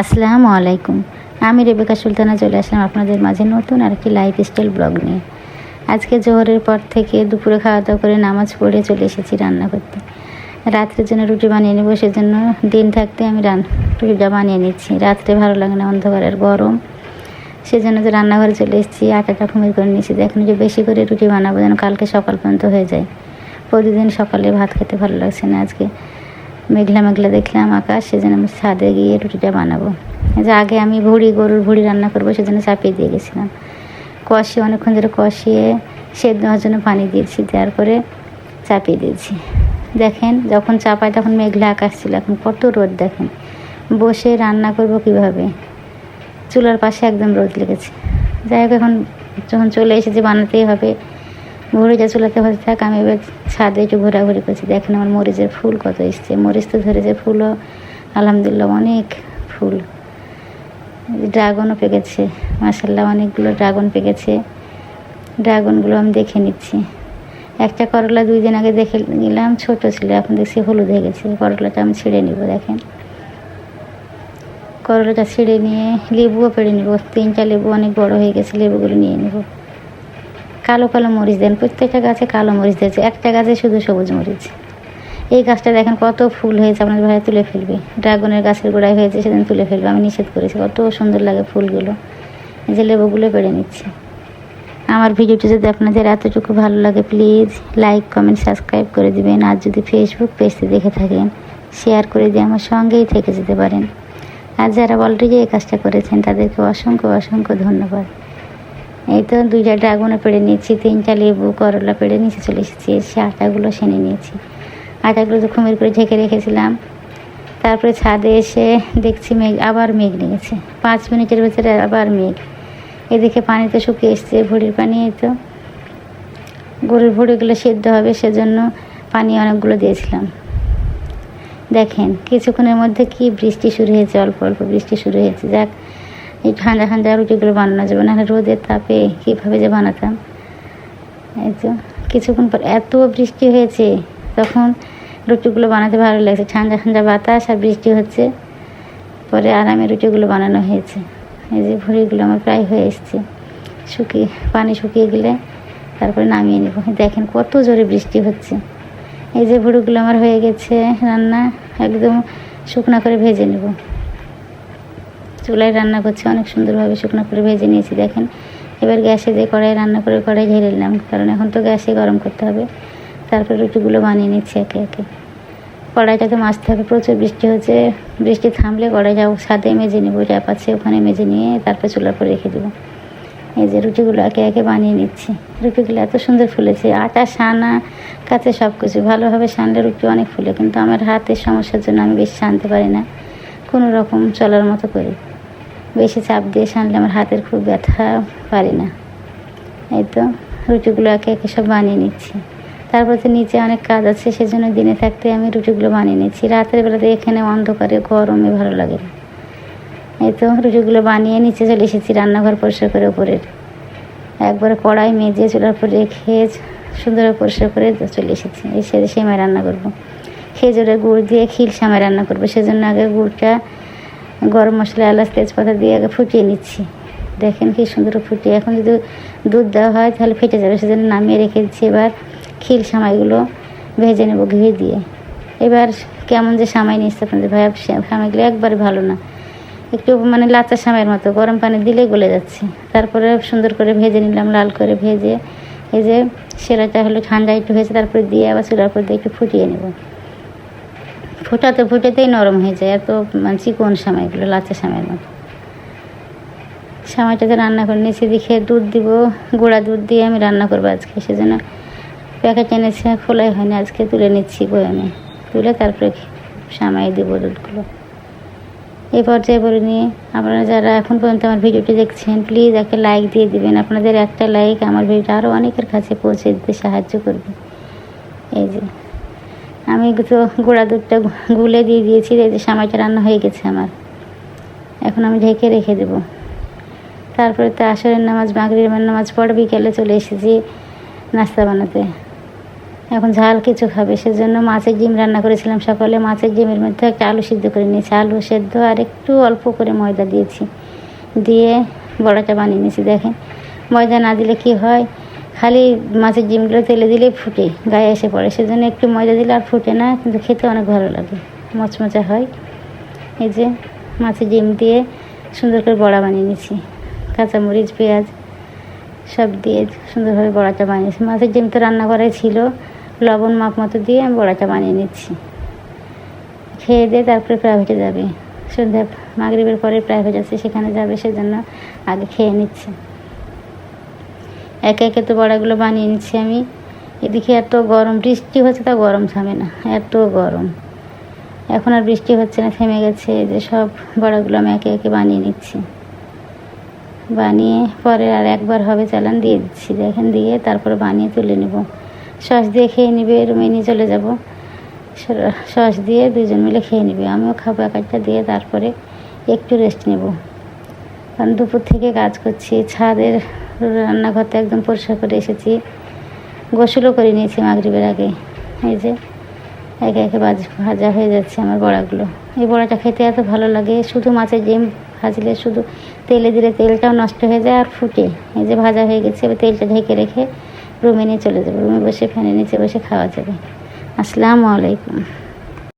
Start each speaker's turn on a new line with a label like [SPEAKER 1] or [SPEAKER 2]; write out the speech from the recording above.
[SPEAKER 1] আসসালামু আলাইকুম। আমি রেবেকা সুলতানা চলে আসলাম আপনাদের মাঝে নতুন আর কি লাইফ স্টাইল ব্লগ নিয়ে। আজকে জোহরের পর থেকে দুপুরে খাওয়া দাওয়া করে নামাজ পড়ে চলে এসেছি রান্না করতে। রাত্রের জন্য রুটি বানিয়ে নেব, সেজন্য দিন থাকতে আমি রান রুটিটা বানিয়ে নিচ্ছি। রাত্রে ভালো লাগে না অন্ধকারের গরম। সেজন্য তো রান্নাঘরে চলে এসেছি, আটাটা খুমির করে নিয়েছি। এখন যে বেশি করে রুটি বানাবো যেন কালকে সকাল পর্যন্ত হয়ে যায়। প্রতিদিন সকালে ভাত খেতে ভালো লাগছে না আজকে। মেঘলা মেঘলা দেখলাম আকাশ, সেজন্য আমি ছাদে গিয়ে রুটিটা বানাবো। যে আগে আমি ভুড়ি, গরুর ভুড়ি রান্না করব, সেজন্য চাপিয়ে দিয়ে গেছিলাম। কষিয়ে অনেকক্ষণ ধরে কষিয়ে সেদ্ধ হওয়ার জন্য পানি দিয়েছি, দেওয়ার পরে চাপিয়ে দিয়েছি। দেখেন, যখন চাপায় তখন মেঘলা আকাশ ছিল, এখন কত রোদ দেখেন। বসে রান্না করব কীভাবে? চুলার পাশে একদম রোদ লেগেছে। যাই হোক, এখন যখন চলে এসেছে, বানাতেই হবে। ভরে চুলাতে হতে থাক, আমি এবার ছাদে একটু ঘোরাঘুরি করছি। দেখেন আমার মরিচের ফুল কত এসছে। মরিচ তো ধরেছে ফুলও, আলহামদুলিল্লাহ অনেক ফুল। ড্রাগনও পেকেছে মাসাল্লাহ অনেকগুলো ড্রাগন পেকেছে। ড্রাগনগুলো আমি দেখে নিচ্ছি। একটা করলা দুই দিন আগে দেখে নিলাম, ছোট ছিল, এখন দেখছি হলুদ হয়ে গেছে। করলাটা আমি ছিঁড়ে নিব, দেখেন। করলাটা ছিঁড়ে নিয়ে লেবুও পেড়ে নিব, তিনটা লেবু অনেক বড় হয়ে গেছে, লেবুগুলো নিয়ে নেব। কালো কালো মরিচ দেন, প্রত্যেকটা গাছে কালো মরিচ দিয়েছে, একটা গাছে শুধু সবুজ মরিচ। এই গাছটা দেখেন কত ফুল হয়েছে আপনাদের ভাইয়া তুলে ফেলবে। ড্রাগনের গাছের গোড়ায় হয়েছে, সেদিন তুলে ফেলবে, আমি নিষেধ করেছি, কত সুন্দর লাগে ফুলগুলো। যে লেবুগুলো পেড়ে নিচ্ছে। আমার ভিডিওটি যদি আপনাদের এতটুকু ভালো লাগে, প্লিজ লাইক, কমেন্ট, সাবস্ক্রাইব করে দিবেন, আর যদি ফেসবুক পেজটি দেখে থাকেন, শেয়ার করে দিয়ে আমার সঙ্গেই থেকে যেতে পারেন। আর যারা অলরেডি এই কাজটা করেছেন, তাদেরকে অসংখ্য অসংখ্য ধন্যবাদ। এই তো দুইটা ড্রাগনও পেড়ে নিয়েছি, তিনটা লেবু, করলা পেড়ে নিচে চলে এসেছি এসে আটাগুলো সেনে নিয়েছি। আটাগুলো তো খুমের করে ঢেকে রেখেছিলাম। তারপরে ছাদে এসে দেখছি মেঘ, আবার মেঘ লেগেছে। পাঁচ মিনিটের ভেতরে আবার মেঘ। এদিকে পানি তো শুকিয়ে এসছে ভুড়ির পানি, এই তো। গরুর ভুড়িগুলো সেদ্ধ হবে, সেজন্য পানি অনেকগুলো দিয়েছিলাম। দেখেন, কিছুক্ষণের মধ্যে কি বৃষ্টি শুরু হয়েছে, অল্প অল্প বৃষ্টি শুরু হয়েছে। যাক এই ঠান্ডা ঠান্ডা রুটিগুলো বানানো যাবে না রোদের তাপে কীভাবে যে বানাতাম? এই তো, কিছুক্ষণ পর এত বৃষ্টি হয়েছে, তখন রুটিগুলো বানাতে ভালো লাগছে। ঠান্ডা ঠান্ডা বাতাস আর বৃষ্টি হচ্ছে, পরে আরামে রুটিগুলো বানানো হয়েছে। এই যে ভুড়িগুলো আমার প্রায় হয়ে এসছে। শুকিয়ে, পানি শুকিয়ে গেলে তারপরে নামিয়ে নেব। দেখেন কত জোরে বৃষ্টি হচ্ছে। এই যে ভুড়িগুলো আমার হয়ে গেছে রান্না, একদম শুকনো করে ভেজে নেব। চুলায় রান্না করছি, অনেক সুন্দরভাবে শুকনো করে ভেজে নিয়েছি, দেখেন। এবার গ্যাসে যে কড়াই রান্না করে কড়াই ঢেলে নিলাম, কারণ এখন তো গ্যাসে গরম করতে হবে। তারপর রুটিগুলো বানিয়ে নিচ্ছি একে একে। কড়াইটাতে মাছতে হবে, প্রচুর বৃষ্টি হচ্ছে। বৃষ্টি থামলে কড়াইটা ছাদে মেজে নেব ট্যাপ আছে ওখানে মেজে নিয়ে তারপর চুলার পরে রেখে দেবো। এই যে রুটিগুলো একে একে বানিয়ে নিচ্ছি। রুটিগুলো এত সুন্দর ফুলেছে, আটা, সানা কাছে সব কিছু ভালোভাবে সানলে রুটি অনেক ফুলে, কিন্তু আমার হাতের সমস্যার জন্য আমি বেশি সানতে পারি না। কোনো রকম চলার মতো করি। বেশি চাপ দিয়ে সানলে আমার হাতের খুব ব্যথা পারি না। এই তো রুটিগুলো একে একে সব বানিয়ে নিচ্ছি। তারপর তো নিচে অনেক কাজ আছে, সেজন্য দিনে থাকতে আমি রুটিগুলো বানিয়ে নিচ্ছি। রাতের বেলাতে এখানে অন্ধকারে গরমে ভালো লাগে না। এই তো রুটিগুলো বানিয়ে নিচে চলে এসেছি রান্নাঘর পরিষ্কার করে উপরের। একবার কড়াই মেজে চুলার উপর রেখে সুন্দর পরিষ্কার করে চলে এসেছি। এসে সেমাই রান্না করব। খেজুরের গুড় দিয়ে খিল সামাই রান্না করব। সেজন্য আগে গুড়টা গরম মশলা, এলাচ, তেজপাতা দিয়ে আগে ফুটিয়ে নিচ্ছি। দেখেন কি সুন্দর ফুটিয়ে। এখন যদি দুধ দেওয়া হয়, তাহলে ফেটে যাবে। সেজন্য নামিয়ে রেখে দিচ্ছি। এবার খিল সামাইগুলো ভেজে নেব ঘি দিয়ে। এবার কেমন যে সামাই নিচ্ছে আপনাদের ভাই সামাইগুলো একবারে ভালো না। একটু মানে লাচা সামাইয়ের মতো, গরম পানি দিলেই গলে যাচ্ছে। তারপরে সুন্দর করে ভেজে নিলাম, লাল করে ভেজে, এই যে সেরাটা হলো ঠান্ডা একটু হয়েছে, তারপরে দিয়ে আবার চুলার উপর দিয়ে একটু ফুটিয়ে নেব। ফোটাতে ফুটাতেই নরম হয়ে যায়। এত চিকন সামাইগুলো লাচা সামাইয়ের মতো। সামাইটাতে রান্না করে নিয়েছি, দেখে দুধ দিব, গোড়া দুধ দিয়ে আমি রান্না করব আজকে। সেজন্য প্যাকেট এনেছে, খোলাই হয়নি। আজকে তুলে নিচ্ছি বয়ামে। তুলে তারপরে সামাই দেবো দুধগুলো। এই পর্যায়ে বলে নিয়ে আপনারা যারা এখন পর্যন্ত আমার ভিডিওটি দেখছেন প্লিজ একটা লাইক দিয়ে দিবেন। আপনাদের একটা লাইক আমার ভিডিওটা আরও অনেকের কাছে পৌঁছে দিতে সাহায্য করবে। এই যে। আমি তো গোড়া দুধটা গুলে দিয়ে দিয়েছি, এই যে সামাইটা রান্না হয়ে গেছে আমার। এখন আমি ঢেকে রেখে দেবো। তারপরে তো আসরের নামাজ, মাগরিবের নামাজ পড়ে বিকেলে চলে এসেছি নাস্তা বানাতে। এখন ঝাল কিছু খাবে, সেজন্য মাছের ডিম রান্না করেছিলাম সকালে। মাছের ডিমের মধ্যে একটা আলু সিদ্ধ করে নিয়েছি। আলু সেদ্ধ আর একটু অল্প করে ময়দা দিয়েছি। দিয়ে বড়াটা বানিয়ে নিয়েছি, দেখেন। ময়দা না দিলে কি হয়? খালি মাছের ডিমগুলো তেলে দিলে ফুটে, গায়ে এসে পড়ে। সেজন্য একটু ময়দা দিলে আর ফুটে না, কিন্তু খেতে অনেক ভালো লাগে। মচমচা হয়। এই যে মাছের ডিম দিয়ে সুন্দর করে বড়া বানিয়ে নিয়েছি। কাঁচামরিচ, পেঁয়াজ সব দিয়ে সুন্দরভাবে বড়াটা বানিয়েছি মাছের ডিম তো রান্না করাই ছিল। লবণ, মাপ মতো দিয়ে আমি বড়াটা বানিয়ে নিচ্ছি। খেয়ে দিয়ে তারপরে প্রাইভেটে যাবে। সন্ধ্যা মাগরিবের পরে প্রাইভেট আছে সেখানে যাবে, সেজন্য আগে খেয়ে নিচ্ছে। একে একে তো বড়াগুলো বানিয়ে নিচ্ছি আমি। এদিকে এত গরম, বৃষ্টি হচ্ছে তা গরম থামে না, এত গরম। এখন আর বৃষ্টি হচ্ছে না, থেমে গেছে যে সব বড়াগুলো আমি একে একে বানিয়ে নিচ্ছি। বানিয়ে পরে আর একবার হবে চালান দিয়ে দিচ্ছি, দেখেন দিয়ে তারপরে বানিয়ে তুলে নেব। সস দিয়ে খেয়ে নিবে, রুমে নিয়ে চলে যাব। সস দিয়ে দুজন মিলে খেয়ে নিবে, আমিও খাব এক একটা দিয়ে তারপরে একটু রেস্ট নেব। কারণ দুপুর থেকে কাজ করছি, ছাদের রান্নাঘরটা একদম পরিষ্কার করে এসেছি। গোসলও করে নিয়েছি মাগরিবের আগে। এই যে, একে একে ভাজা হয়ে যাচ্ছে আমার বড়াগুলো। এই বড়াটা খেতে এত ভালো লাগে, শুধু মাছের ডিম ভাজলে শুধু তেলে দিলে তেলটাও নষ্ট হয়ে যায় আর ফুটে। এই যে ভাজা হয়ে গেছে, এবার তেলটা ঢেকে রেখে রুমে নিয়ে চলে যাব। রুমে বসে ফ্যানের নিচে বসে খাওয়া যাবে। আসসালামু আলাইকুম।